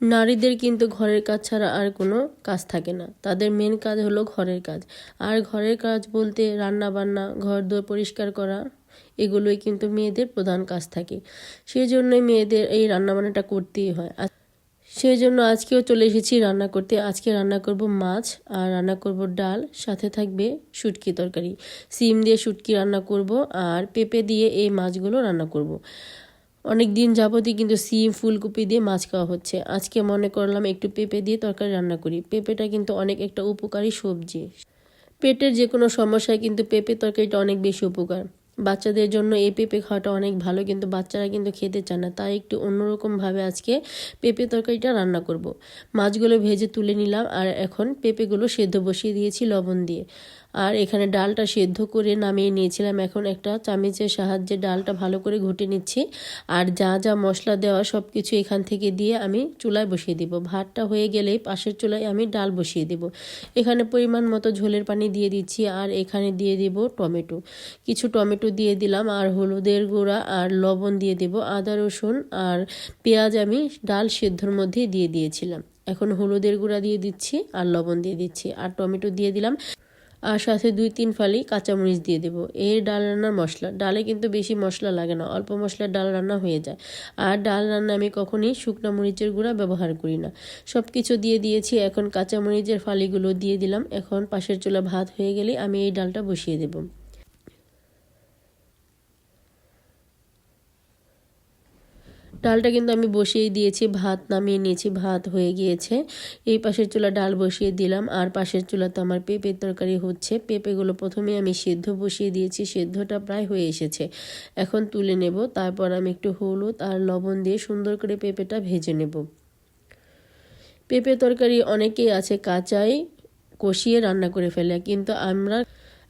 নারীদের কিন্তু ঘরের কাজ ছাড়া আর কোনো কাজ থাকে না। তাদের মেন কাজ হলো ঘরের কাজ। আর ঘরের কাজ বলতে রান্না বান্না ঘর দোর পরিষ্কার করা, এগুলোই কিন্তু মেয়েদের প্রধান কাজ থাকে। সেই জন্যই মেয়েদের এই রান্নাবান্নাটা করতেই হয়। সেই জন্য আজকেও চলে এসেছি রান্না করতে। আজকে রান্না করব মাছ আর রান্না করব ডাল। সাথে থাকবে শুটকি তরকারি। সিম দিয়ে শুটকি রান্না করব আর পেঁপে দিয়ে এই মাছগুলো রান্না করব। অনেক দিন যাবতই কিন্তু সিম, ফুলকপি দিয়ে মাছ খাওয়া হচ্ছে। আজকে মনে করলাম একটু পেঁপে দিয়ে তরকারি রান্না করি। পেঁপেটা কিন্তু অনেক একটা উপকারী সবজি। পেটের যে কোনো সমস্যায় কিন্তু পেঁপে তরকারিটা অনেক বেশি উপকার। বাচ্চাদের জন্য এই পেঁপে খাওয়াটা অনেক ভালো, কিন্তু বাচ্চারা কিন্তু খেতে চায় না। তাই একটু অন্যরকমভাবে আজকে পেঁপে তরকারিটা রান্না করব। মাছগুলো ভেজে তুলে নিলাম, আর এখন পেঁপেগুলো সেদ্ধ বসিয়ে দিয়েছি লবণ দিয়ে। আর এখানে ডালটা সেদ্ধ করে নামিয়ে নিয়েছিলাম। এখন একটা চামিচের সাহায্যে ডালটা ভালো করে ঘুটে নিচ্ছি। আর যা যা মশলা দেওয়া সব কিছু এখান থেকে দিয়ে আমি চুলায় বসিয়ে দিব। ভাতটা হয়ে গেলেই পাশের চুলায় আমি ডাল বসিয়ে দিব। এখানে পরিমাণ মতো ঝোলের পানি দিয়ে দিচ্ছি আর এখানে দিয়ে দিব টমেটো। কিছু টমেটো দিয়ে দিলাম আর হলুদের গুঁড়া আর লবণ দিয়ে দেব, আদা, রসুন আর পেঁয়াজ আমি ডাল সেদ্ধর মধ্যে দিয়ে দিয়েছিলাম। এখন হলুদের গুঁড়া দিয়ে দিচ্ছি আর লবণ দিয়ে দিচ্ছি। আর টমেটো দিয়ে দিলাম। আর সাথে দুই তিন ফালি কাঁচামরিচ দিয়ে দেবো। এই ডাল রান্নার মশলা। ডালে কিন্তু বেশি মশলা লাগে না, অল্প মশলার ডাল রান্না হয়ে যায়। আর ডাল রান্না আমি কখনই শুকনো মরিচের গুঁড়া ব্যবহার করি না। সব কিছু দিয়ে দিয়েছি, এখন কাঁচামরিচের ফালিগুলো দিয়ে দিলাম। এখন পাশের চুলা ভাত হয়ে গেলে আমি এই ডালটা বসিয়ে দেবো। ডালটা কিন্তু আমি বসিয়ে দিয়েছি, ভাত নামিয়ে নিয়েছি, ভাত হয়ে গিয়েছে। এই পাশের চুলা ডাল বসিয়ে দিলাম, আর পাশের চুলাতে আমার পেঁপের তরকারি হচ্ছে। পেঁপেগুলো প্রথমে আমি সেদ্ধ বসিয়ে দিয়েছি, সেদ্ধটা প্রায় হয়ে এসেছে। এখন তুলে নেব, তারপর আমি একটু হলুদ আর লবণ দিয়ে সুন্দর করে পেঁপেটা ভেজে নেব। পেঁপে তরকারি অনেকেই আছে কাঁচাই কষিয়ে রান্না করে ফেলে, কিন্তু আমরা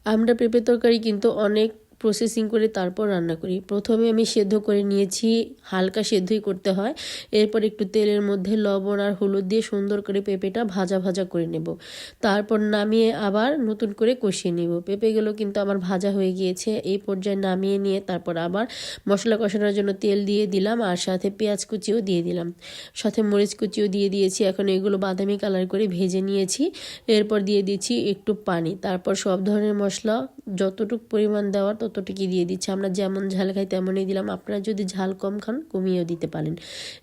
আমরা পেঁপে তরকারি কিন্তু অনেক প্রসেসিং করে তারপর রান্না করি। প্রথমে আমি সেদ্ধ করে নিয়েছি, হালকা সেদ্ধই করতে হয়। এরপর একটু তেলের মধ্যে লবণ আর হলুদ দিয়ে সুন্দর করে পেঁপেটা ভাজা ভাজা করে নেব। তারপর নামিয়ে আবার নতুন করে কষিয়ে নেব। পেঁপেগুলো কিন্তু আমার ভাজা হয়ে গিয়েছে। এই পর্যায়ে নামিয়ে নিয়ে তারপর আবার মশলা কষানোর জন্য তেল দিয়ে দিলাম আর সাথে পেঁয়াজ কুচিও দিয়ে দিলাম। সাথে মরিচ কুচিও দিয়ে দিয়েছি। এখন এগুলো বাদামি কালার করে ভেজে নিয়েছি। এরপর দিয়ে দিচ্ছি একটু পানি। তারপর সব ধরনের মশলা যতটুকু পরিমাণ দেওয়ার ততটুকুই দিয়ে দিচ্ছি। আমরা যেমন ঝাল খাই তেমনই দিলাম। আপনারা যদি ঝাল কম খান, কমিয়েও দিতে পারেন।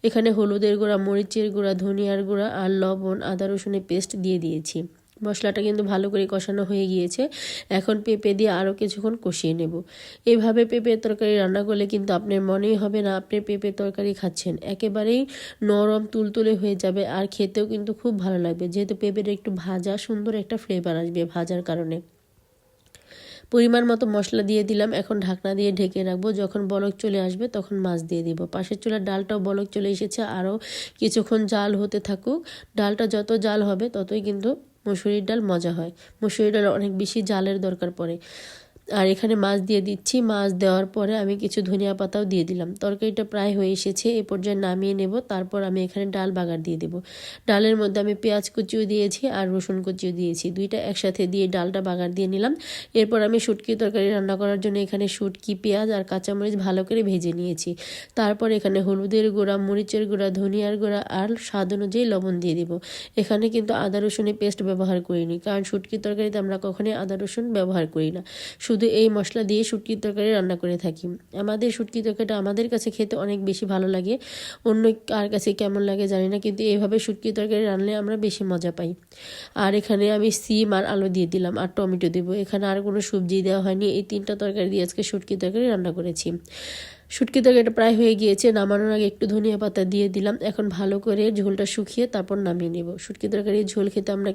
এখানে হলুদের গুঁড়া, মরিচের গুঁড়া, ধনিয়ার গুঁড়া আর লবণ, আদা, রসুনের পেস্ট দিয়ে দিয়েছি। মশলাটা কিন্তু ভালো করে কষানো হয়ে গিয়েছে। এখন পেঁপে দিয়ে আরও কিছুক্ষণ কষিয়ে নেব। এভাবে পেঁপের তরকারি রান্না করলে কিন্তু আপনার মনেই হবে না, আপনি পেঁপের তরকারি খাচ্ছেন। একেবারেই নরম, তুলতুলে হয়ে যাবে আর খেতেও কিন্তু খুব ভালো লাগবে। যেহেতু পেঁপের একটু ভাজা, সুন্দর একটা ফ্লেভার আসবে ভাজার কারণে। পরিমাণ মতো মশলা দিয়ে দিলাম। এখন ঢাকনা দিয়ে ঢেকে রাখব। যখন বলক চলে আসবে, তখন মাছ দিয়ে দিব। পাশের চুলার ডালটাও বলক চলে এসেছে। আরও কিছুক্ষণ জাল হতে থাকুক। ডালটা যত জাল হবে, ততই কিন্তু মুসুরির ডাল মজা হয়। মুসুরির ডাল অনেক বেশি জালের দরকার পড়ে। আর এখানে মাছ দিয়ে দিচ্ছি। মাছ দেওয়ার পরে আমি কিছু ধনিয়া পাতাও দিয়ে দিলাম। তরকারিটা প্রায় হয়ে এসেছে। এ পর্যায়ে নামিয়ে নেব। তারপর আমি এখানে ডাল বাগার দিয়ে দেব। ডালের মধ্যে আমি পেঁয়াজ কুচিও দিয়েছি আর রসুন কুচিও দিয়েছি। দুইটা একসাথে দিয়ে ডালটা বাগার দিয়ে নিলাম। এরপর আমি শুটকি তরকারি রান্না করার জন্য এখানে শুটকি, পেঁয়াজ আর কাঁচামরিচ ভালো করে ভেজে নিয়েছি। তারপর এখানে হলুদের গুঁড়া, মরিচের গুঁড়া, ধনিয়ার গুঁড়া আর স্বাদ অনুযায়ী লবণ দিয়ে দিব। এখানে কিন্তু আদা রসুনের পেস্ট ব্যবহার করিনি। কারণ শুটকি তরকারিতে আমরা কখনোই আদা রসুন ব্যবহার করি না। শুধু এই মশলা দিয়ে শুটকির তরকারি রান্না করে থাকি। আমাদের শুটকি তরকারিটা আমাদের কাছে খেতে অনেক বেশি ভালো লাগে। অন্য কার কাছে কেমন লাগে জানি না, কিন্তু এইভাবে শুটকি তরকারি রান্নলে আমরা বেশি মজা পাই। আর এখানে আমি সিম আর আলু দিয়ে দিলাম আর টমেটো দেবো। এখানে আর কোনো সবজি দেওয়া হয়নি। এই তিনটা তরকারি দিয়ে আজকে শুটকি তরকারি রান্না করেছি। শুটকি তরকারিটা প্রায় হয়ে গিয়েছে। নামানোর আগে একটু ধনিয়া পাতা দিয়ে দিলাম। এখন ভালো করে ঝোলটা শুকিয়ে তারপর নামিয়ে নেব। শুটকি তরকারি ঝোল খেতে আমরা